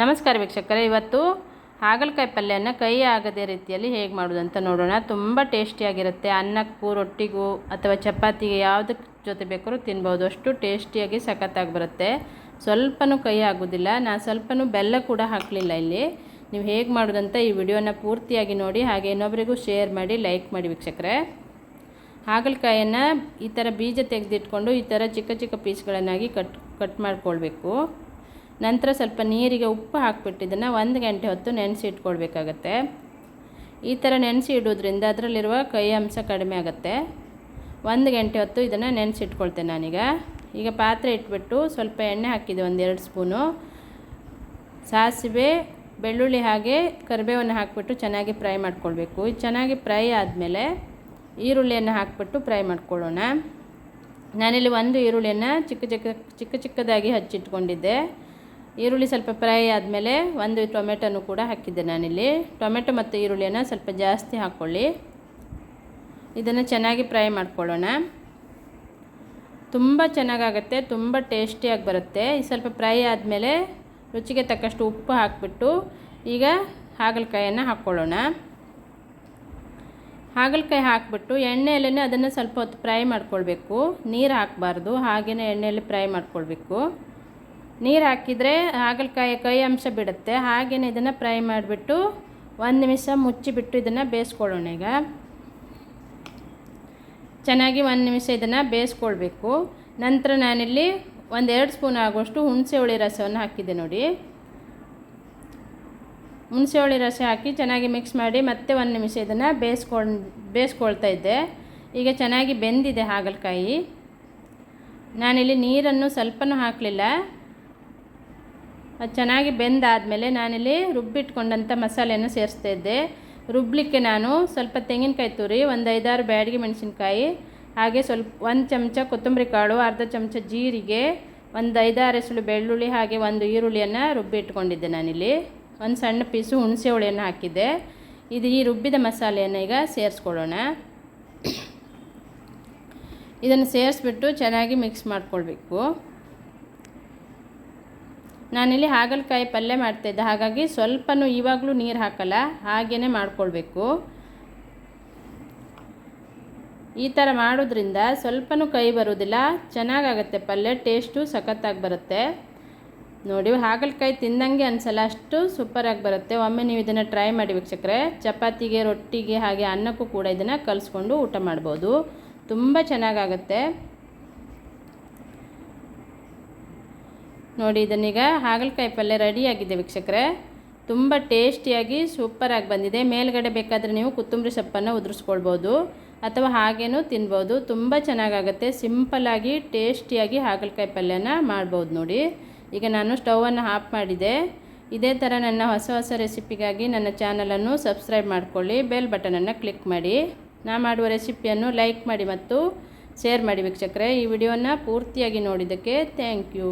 ನಮಸ್ಕಾರ ವೀಕ್ಷಕರೇ. ಇವತ್ತು ಹಾಗಲಕಾಯಿ ಪಲ್ಯನ ಕೈ ಆಗದೇ ರೀತಿಯಲ್ಲಿ ಹೇಗೆ ಮಾಡೋದು ಅಂತ ನೋಡೋಣ. ತುಂಬ ಟೇಸ್ಟಿಯಾಗಿರುತ್ತೆ ಅನ್ನಕ್ಕೂ, ರೊಟ್ಟಿಗೂ ಅಥವಾ ಚಪಾತಿಗೆ ಯಾವುದಕ್ಕೆ ಜೊತೆ ಬೇಕಾದ್ರೂ ತಿನ್ಬೋದು. ಅಷ್ಟು ಟೇಸ್ಟಿಯಾಗಿ ಸಖತ್ತಾಗಿ ಬರುತ್ತೆ. ಸ್ವಲ್ಪನೂ ಕೈ ಆಗೋದಿಲ್ಲ. ನಾನು ಸ್ವಲ್ಪನೂ ಬೆಲ್ಲ ಕೂಡ ಹಾಕಲಿಲ್ಲ ಇಲ್ಲಿ. ನೀವು ಹೇಗೆ ಮಾಡೋದಂತ ಈ ವಿಡಿಯೋನ ಪೂರ್ತಿಯಾಗಿ ನೋಡಿ, ಹಾಗೆ ಇನ್ನೊಬ್ಬರಿಗೂ ಶೇರ್ ಮಾಡಿ ಲೈಕ್ ಮಾಡಿ ವೀಕ್ಷಕರೇ. ಹಾಗಲಕಾಯನ್ನು ಈ ಥರ ಬೀಜ ತೆಗೆದಿಟ್ಕೊಂಡು ಈ ಥರ ಚಿಕ್ಕ ಚಿಕ್ಕ ಪೀಸ್ಗಳನ್ನಾಗಿ ಕಟ್ ಕಟ್ ಮಾಡ್ಕೊಳ್ಬೇಕು. ನಂತರ ಸ್ವಲ್ಪ ನೀರಿಗೆ ಉಪ್ಪು ಹಾಕ್ಬಿಟ್ಟು ಇದನ್ನು ಒಂದು ಗಂಟೆ ಹೊತ್ತು ನೆನೆಸಿ ಇಟ್ಕೊಳ್ಬೇಕಾಗತ್ತೆ. ಈ ಥರ ನೆನೆಸಿ ಇಡೋದ್ರಿಂದ ಅದರಲ್ಲಿರುವ ಕೈ ಅಂಶ ಕಡಿಮೆ ಆಗುತ್ತೆ. ಒಂದು ಗಂಟೆ ಹೊತ್ತು ಇದನ್ನು ನೆನೆಸಿ ಇಟ್ಕೊಳ್ತೇನೆ ನಾನೀಗ. ಈಗ ಪಾತ್ರೆ ಇಟ್ಬಿಟ್ಟು ಸ್ವಲ್ಪ ಎಣ್ಣೆ ಹಾಕಿದೆ ಎರಡು ಸ್ಪೂನು. ಸಾಸಿವೆ, ಬೆಳ್ಳುಳ್ಳಿ ಹಾಗೆ ಕರಿಬೇವನ್ನು ಹಾಕಿಬಿಟ್ಟು ಚೆನ್ನಾಗಿ ಫ್ರೈ ಮಾಡ್ಕೊಳ್ಬೇಕು. ಇದು ಚೆನ್ನಾಗಿ ಫ್ರೈ ಆದಮೇಲೆ ಈರುಳ್ಳಿಯನ್ನು ಹಾಕಿಬಿಟ್ಟು ಫ್ರೈ ಮಾಡ್ಕೊಳ್ಳೋಣ. ನಾನಿಲ್ಲಿ ಒಂದು ಈರುಳ್ಳಿಯನ್ನು ಚಿಕ್ಕ ಚಿಕ್ಕ ಚಿಕ್ಕ ಚಿಕ್ಕದಾಗಿ ಹಚ್ಚಿಟ್ಕೊಂಡಿದ್ದೆ. ಈರುಳ್ಳಿ ಸ್ವಲ್ಪ ಫ್ರೈ ಆದಮೇಲೆ ಒಂದು ಟೊಮೆಟೊನು ಕೂಡ ಹಾಕಿದ್ದೆ ನಾನಿಲ್ಲಿ. ಟೊಮೆಟೊ ಮತ್ತು ಈರುಳ್ಳಿಯನ್ನು ಸ್ವಲ್ಪ ಜಾಸ್ತಿ ಹಾಕ್ಕೊಳ್ಳಿ. ಇದನ್ನು ಚೆನ್ನಾಗಿ ಫ್ರೈ ಮಾಡ್ಕೊಳ್ಳೋಣ. ತುಂಬ ಚೆನ್ನಾಗಾಗತ್ತೆ, ತುಂಬ ಟೇಸ್ಟಿಯಾಗಿ ಬರುತ್ತೆ. ಸ್ವಲ್ಪ ಫ್ರೈ ಆದಮೇಲೆ ರುಚಿಗೆ ತಕ್ಕಷ್ಟು ಉಪ್ಪು ಹಾಕಿಬಿಟ್ಟು ಈಗ ಹಾಗಲಕಾಯನ್ನು ಹಾಕ್ಕೊಳ್ಳೋಣ. ಹಾಗಲಕಾಯಿ ಹಾಕಿಬಿಟ್ಟು ಎಣ್ಣೆಯಲ್ಲೇ ಅದನ್ನು ಸ್ವಲ್ಪ ಹೊತ್ತು ಫ್ರೈ ಮಾಡ್ಕೊಳ್ಬೇಕು. ನೀರು ಹಾಕಬಾರ್ದು ಹಾಗೆಯೇ ಎಣ್ಣೆಯಲ್ಲಿ ಫ್ರೈ ಮಾಡ್ಕೊಳ್ಬೇಕು. ನೀರು ಹಾಕಿದರೆ ಹಾಗಲಕಾಯಿ ಕೈ ಅಂಶ ಬಿಡುತ್ತೆ. ಹಾಗೆಯೇ ಇದನ್ನು ಫ್ರೈ ಮಾಡಿಬಿಟ್ಟು ಒಂದು ನಿಮಿಷ ಮುಚ್ಚಿಬಿಟ್ಟು ಇದನ್ನು ಬೇಯಿಸ್ಕೊಳ್ಳೋಣ ಈಗ. ಚೆನ್ನಾಗಿ ಒಂದು ನಿಮಿಷ ಇದನ್ನು ಬೇಯಿಸ್ಕೊಳ್ಬೇಕು. ನಂತರ ನಾನಿಲ್ಲಿ ಒಂದೆರಡು ಸ್ಪೂನ್ ಆಗುವಷ್ಟು ಹುಣಸೆ ಹುಳಿ ರಸವನ್ನು ಹಾಕಿದ್ದೆ ನೋಡಿ. ಹುಣಸೆ ಹುಳಿ ರಸ ಹಾಕಿ ಚೆನ್ನಾಗಿ ಮಿಕ್ಸ್ ಮಾಡಿ ಮತ್ತೆ ಒಂದು ನಿಮಿಷ ಇದನ್ನು ಬೇಯಿಸ್ಕೊಂಡು ಬೇಯಿಸ್ಕೊಳ್ತಾ ಇದ್ದೆ. ಈಗ ಚೆನ್ನಾಗಿ ಬೆಂದಿದೆ ಹಾಗಲಕಾಯಿ. ನಾನಿಲ್ಲಿ ನೀರನ್ನು ಸ್ವಲ್ಪನೂ ಹಾಕಲಿಲ್ಲ. ಅದು ಚೆನ್ನಾಗಿ ಬೆಂದಾದಮೇಲೆ ನಾನಿಲ್ಲಿ ರುಬ್ಬಿಟ್ಕೊಂಡಂಥ ಮಸಾಲೆಯನ್ನು ಸೇರಿಸ್ತಾ ಇದ್ದೆ. ರುಬ್ಬಲಿಕ್ಕೆ ನಾನು ಸ್ವಲ್ಪ ತೆಂಗಿನಕಾಯಿ ತುರಿ, ಒಂದು ಐದಾರು ಬ್ಯಾಡಿಗೆ ಮೆಣಸಿನ್ಕಾಯಿ, ಹಾಗೆ ಸ್ವಲ್ಪ ಒಂದು ಚಮಚ ಕೊತ್ತಂಬರಿ ಕಾಳು, ಅರ್ಧ ಚಮಚ ಜೀರಿಗೆ, ಒಂದು ಐದಾರು ಎಸಳು ಬೆಳ್ಳುಳ್ಳಿ, ಹಾಗೆ ಒಂದು ಈರುಳ್ಳಿಯನ್ನು ರುಬ್ಬಿಟ್ಕೊಂಡಿದ್ದೆ ನಾನಿಲ್ಲಿ. ಒಂದು ಸಣ್ಣ ಪೀಸು ಹುಣಸೆ ಹುಳಿಯನ್ನು ಹಾಕಿದ್ದೆ. ಇದು ಈ ರುಬ್ಬಿದ ಮಸಾಲೆಯನ್ನು ಈಗ ಸೇರಿಸ್ಕೊಳ್ಳೋಣ. ಇದನ್ನು ಸೇರಿಸ್ಬಿಟ್ಟು ಚೆನ್ನಾಗಿ ಮಿಕ್ಸ್ ಮಾಡ್ಕೊಳ್ಬೇಕು. ನಾನಿಲ್ಲಿ ಹಾಗಲಕಾಯಿ ಪಲ್ಯ ಮಾಡ್ತಾಯಿದ್ದೆ ಹಾಗಾಗಿ ಸ್ವಲ್ಪನೂ ಇವಾಗಲೂ ನೀರು ಹಾಕಲ್ಲ ಹಾಗೇ ಮಾಡಿಕೊಳ್ಬೇಕು. ಈ ಥರ ಮಾಡೋದ್ರಿಂದ ಸ್ವಲ್ಪನೂ ಕೈ ಬರೋದಿಲ್ಲ, ಚೆನ್ನಾಗಾಗತ್ತೆ ಪಲ್ಯ, ಟೇಸ್ಟು ಸಖತ್ತಾಗಿ ಬರುತ್ತೆ. ನೋಡಿ, ಹಾಗಲಕಾಯಿ ತಿಂದಂಗೆ ಅನಿಸಲ್ಲ, ಅಷ್ಟು ಸೂಪರಾಗಿ ಬರುತ್ತೆ. ಒಮ್ಮೆ ನೀವು ಇದನ್ನು ಟ್ರೈ ಮಾಡಿ ವೀಕ್ಷಕರೆ, ಚಪಾತಿಗೆ, ರೊಟ್ಟಿಗೆ, ಹಾಗೆ ಅನ್ನಕ್ಕೂ ಕೂಡ ಇದನ್ನು ಕಲಿಸ್ಕೊಂಡು ಊಟ ಮಾಡ್ಬೋದು. ತುಂಬ ಚೆನ್ನಾಗಾಗತ್ತೆ. ನೋಡಿ, ಇದನ್ನೀಗ ಹಾಗಲಕಾಯಿ ಪಲ್ಯ ರೆಡಿಯಾಗಿದೆ ವೀಕ್ಷಕರೇ. ತುಂಬ ಟೇಸ್ಟಿಯಾಗಿ ಸೂಪರಾಗಿ ಬಂದಿದೆ. ಮೇಲ್ಗಡೆ ಬೇಕಾದರೆ ನೀವು ಕೊತ್ತಂಬರಿ ಸೊಪ್ಪನ್ನು ಉದುರಿಸ್ಕೊಳ್ಬೋದು ಅಥವಾ ಹಾಗೇನೂ ತಿನ್ಬೋದು. ತುಂಬ ಚೆನ್ನಾಗಾಗುತ್ತೆ. ಸಿಂಪಲ್ಲಾಗಿ ಟೇಸ್ಟಿಯಾಗಿ ಹಾಗಲಕಾಯಿ ಪಲ್ಯನ ಮಾಡ್ಬೋದು ನೋಡಿ. ಈಗ ನಾನು ಸ್ಟವನ್ನು ಆಫ್ ಮಾಡಿದೆ. ಇದೇ ಥರ ನನ್ನ ಹೊಸ ಹೊಸ ರೆಸಿಪಿಗಾಗಿ ನನ್ನ ಚಾನಲನ್ನು ಸಬ್ಸ್ಕ್ರೈಬ್ ಮಾಡಿಕೊಳ್ಳಿ. ಬೆಲ್ ಬಟನನ್ನು ಕ್ಲಿಕ್ ಮಾಡಿ. ನಾ ಮಾಡುವ ರೆಸಿಪಿಯನ್ನು ಲೈಕ್ ಮಾಡಿ ಮತ್ತು ಶೇರ್ ಮಾಡಿ ವೀಕ್ಷಕರೇ. ಈ ವಿಡಿಯೋನ ಪೂರ್ತಿಯಾಗಿ ನೋಡಿದ್ದಕ್ಕೆ ಥ್ಯಾಂಕ್ ಯು.